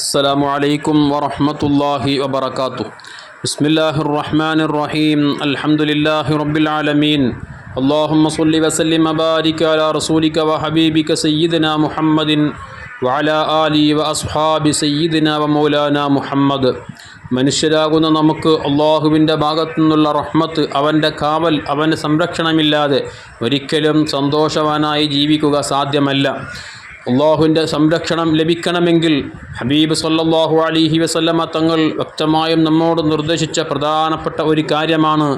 السلام عليكم ورحمة الله وبركاته بسم الله الرحمن الرحيم الحمد لله رب العالمين اللهم صل وسلم وبارك على رسولك وحبيبك سيدنا محمد وعلى آله وأصحاب سيدنا ومولانا محمد മനുഷ്യരാകുന്ന നമുക്ക് അള്ളാഹുവിൻ്റെ ഭാഗത്തു നിന്നുള്ള റഹ്മത്ത് അവൻ്റെ കാവൽ അവൻ്റെ സംരക്ഷണമില്ലാതെ ഒരിക്കലും സന്തോഷവാനായി ജീവിക്കുക സാധ്യമല്ല അള്ളാഹുവിന്റെ സംരക്ഷണം ലഭിക്കണമെങ്കിൽ ഹബീബ് സല്ലാഹു അലിഹി വസല്ലമ തങ്ങൾ വ്യക്തമായും നമ്മോട് നിർദ്ദേശിച്ച പ്രധാനപ്പെട്ട ഒരു കാര്യമാണ്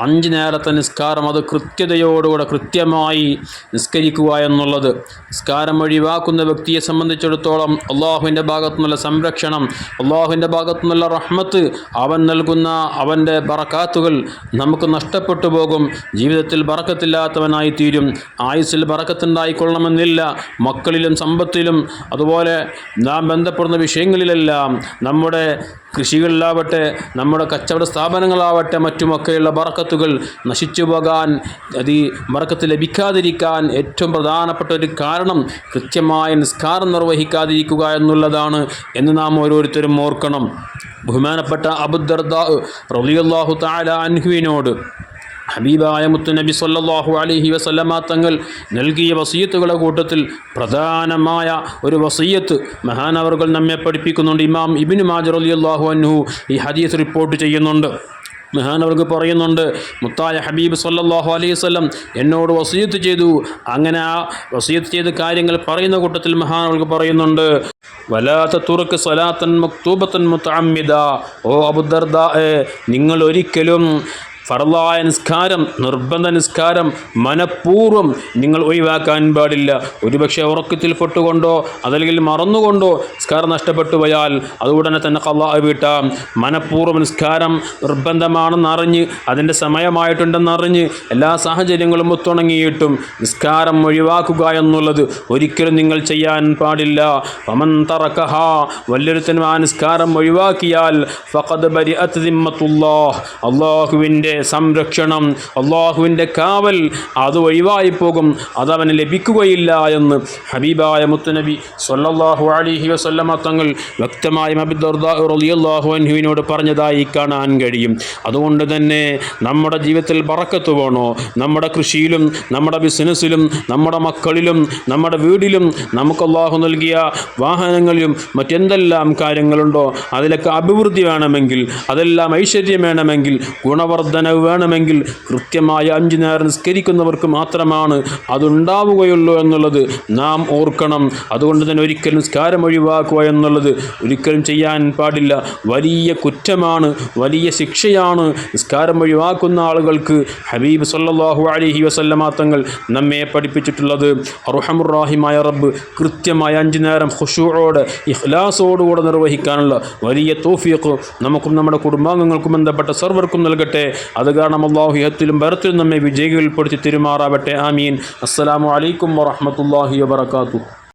അഞ്ച് നേരത്തെ നിസ്കാരം അത് കൃത്യതയോടുകൂടെ കൃത്യമായി നിസ്കരിക്കുക എന്നുള്ളത്. നിസ്കാരം ഒഴിവാക്കുന്ന വ്യക്തിയെ സംബന്ധിച്ചിടത്തോളം അള്ളാഹുവിന്റെ ഭാഗത്തു നിന്നുള്ള സംരക്ഷണം അള്ളാഹുവിന്റെ ഭാഗത്തു നിന്നുള്ള റഹ്മത്ത് അവൻ നൽകുന്ന അവന്റെ ബറക്കാത്തുകൾ നമുക്ക് നഷ്ടപ്പെട്ടു പോകും. ജീവിതത്തിൽ ബറക്കത്തില്ലാത്തവനായി തീരും ആയുസ്സിൽ ബറക്കത്തുണ്ടായിക്കൊള്ളണമെന്നില്ല. മക്കളിലും സമ്പത്തിലും അതുപോലെ നാം ബന്ധപ്പെടുന്ന വിഷയങ്ങളിലെല്ലാം നമ്മുടെ കൃഷികളിലാവട്ടെ നമ്മുടെ കച്ചവട സ്ഥാപനങ്ങളാവട്ടെ മറ്റുമൊക്കെയുള്ള ബറക്കത്തുകൾ നശിച്ചു പോകാൻ അത് ഈ ബറക്കത്ത് ലഭിക്കാതിരിക്കാൻ ഏറ്റവും പ്രധാനപ്പെട്ട ഒരു കാരണം കൃത്യമായ നിസ്കാരം നിർവഹിക്കാതിരിക്കുക എന്നുള്ളതാണ് എന്ന് നാം ഓരോരുത്തരും ഓർക്കണം. ബഹുമാനപ്പെട്ട അബുദർദാ റളിയല്ലാഹു താല അൻഹുവിനോട് ഹബീബായ മുത്തുനബി സല്ലാഹു അലഹി വസല്ലമ തങ്ങൾ നൽകിയ വസീയത്തുകളുടെ കൂട്ടത്തിൽ പ്രധാനമായ ഒരു വസീയത്ത് മഹാനവറുകൾ നമ്മെ പഠിപ്പിക്കുന്നുണ്ട്. ഇമാം ഇബിന് മാജർ അലിയല്ലാഹു അൻഹു ഈ ഹദീസ് റിപ്പോർട്ട് ചെയ്യുന്നുണ്ട്. മഹാനവർക്ക് പറയുന്നുണ്ട് മുത്തായ ഹബീബ് സല്ലാഹു അലൈഹി വസല്ലം എന്നോട് വസീയത്ത് ചെയ്തു. അങ്ങനെ ആ വസീയത്ത് ചെയ്ത കാര്യങ്ങൾ പറയുന്ന കൂട്ടത്തിൽ മഹാനവർക്ക് പറയുന്നുണ്ട് വലാത്ത തുറക്ക് സലാത്തൻ മക്തൂബത്തൻ മുത്തഅമ്മിദ. ഓ അബുദർദ നിങ്ങൾ ഒരിക്കലും ഫറലായ നിസ്കാരം നിർബന്ധ നിസ്കാരം മനഃപൂർവം നിങ്ങൾ ഒഴിവാക്കാൻ പാടില്ല. ഒരുപക്ഷെ ഉറക്കത്തിൽ പെട്ടുകൊണ്ടോ അതല്ലെങ്കിൽ മറന്നുകൊണ്ടോ നിസ്കാരം നഷ്ടപ്പെട്ടു പോയാൽ അതുടനെ തന്നെ കള്ളാ വീട്ടാം. മനഃപൂർവം നിസ്കാരം നിർബന്ധമാണെന്നറിഞ്ഞ് അതിന്റെ സമയമായിട്ടുണ്ടെന്നറിഞ്ഞ് എല്ലാ സാഹചര്യങ്ങളും ഒത്തുണങ്ങിയിട്ടും നിസ്കാരം ഒഴിവാക്കുക എന്നുള്ളത് ഒരിക്കലും നിങ്ങൾ ചെയ്യാൻ പാടില്ല. വമൻ തറക്കഹ വല്ലൊരുത്തനും ആ നിസ്കാരം ഒഴിവാക്കിയാൽ ഫഖദ് ബരി അതിമ്മത്തുല്ലാഹ് അള്ളാഹുവിന്റെ സംരക്ഷണം. അള്ളാഹുവിന്റെ കാവൽ അത് ഒഴിവായി പോകും അതവന് ലഭിക്കുകയില്ല എന്ന് ഹബീബായ മുത്തുനബി സൊല്ലാഹു അലിഹി വസല്ലമ തങ്ങൾ വ്യക്തമായി അൻഹുവിനോട് പറഞ്ഞതായി കാണാൻ കഴിയും. അതുകൊണ്ട് തന്നെ നമ്മുടെ ജീവിതത്തിൽ പറക്കത്ത് വേണോ? നമ്മുടെ കൃഷിയിലും നമ്മുടെ ബിസിനസ്സിലും നമ്മുടെ മക്കളിലും നമ്മുടെ വീടിലും നമുക്ക് അള്ളാഹു നൽകിയ വാഹനങ്ങളിലും മറ്റെന്തെല്ലാം കാര്യങ്ങളുണ്ടോ? അതിലൊക്കെ അഭിവൃദ്ധി വേണമെങ്കിൽ അതെല്ലാം ഐശ്വര്യം വേണമെങ്കിൽ ഗുണവർദ്ധന വേണമെങ്കിൽ കൃത്യമായ അഞ്ചു നേരം നിസ്കരിക്കുന്നവർക്ക് മാത്രമാണ് അതുണ്ടാവുകയുള്ളൂ എന്നുള്ളത് നാം ഓർക്കണം. അതുകൊണ്ട് തന്നെ ഒരിക്കലും നിസ്കാരം ഒഴിവാക്കുക എന്നുള്ളത് ഒരിക്കലും ചെയ്യാൻ പാടില്ല. വലിയ കുറ്റമാണ് വലിയ ശിക്ഷയാണ് നിസ്കാരം ഒഴിവാക്കുന്ന ആളുകൾക്ക് ഹബീബ് സല്ലാഹു അലഹി വസല്ലമാങ്ങൾ നമ്മെ പഠിപ്പിച്ചിട്ടുള്ളത്. അറുഹമുറാഹിമായ റബ്ബ് കൃത്യമായ അഞ്ചു നേരം ഖുശൂഅോടെ ഇഖ്ലാസോടുകൂടെ നിർവഹിക്കാനുള്ള വലിയ തോഫിയക്ക് നമുക്കും നമ്മുടെ കുടുംബാംഗങ്ങൾക്കും ബന്ധപ്പെട്ട സർവർക്കും നൽകട്ടെ. അത് കാരണം അള്ളാഹു ഇഹത്തിലും ഭരത്തിലും നമ്മെ വിജയികൾപ്പെടുത്തി തിരുമാറാവട്ടെ. ആമീൻ. അസ്സലാമു അലൈക്കും വറഹ്മത്തുള്ളാഹി വബറകാതുഹു.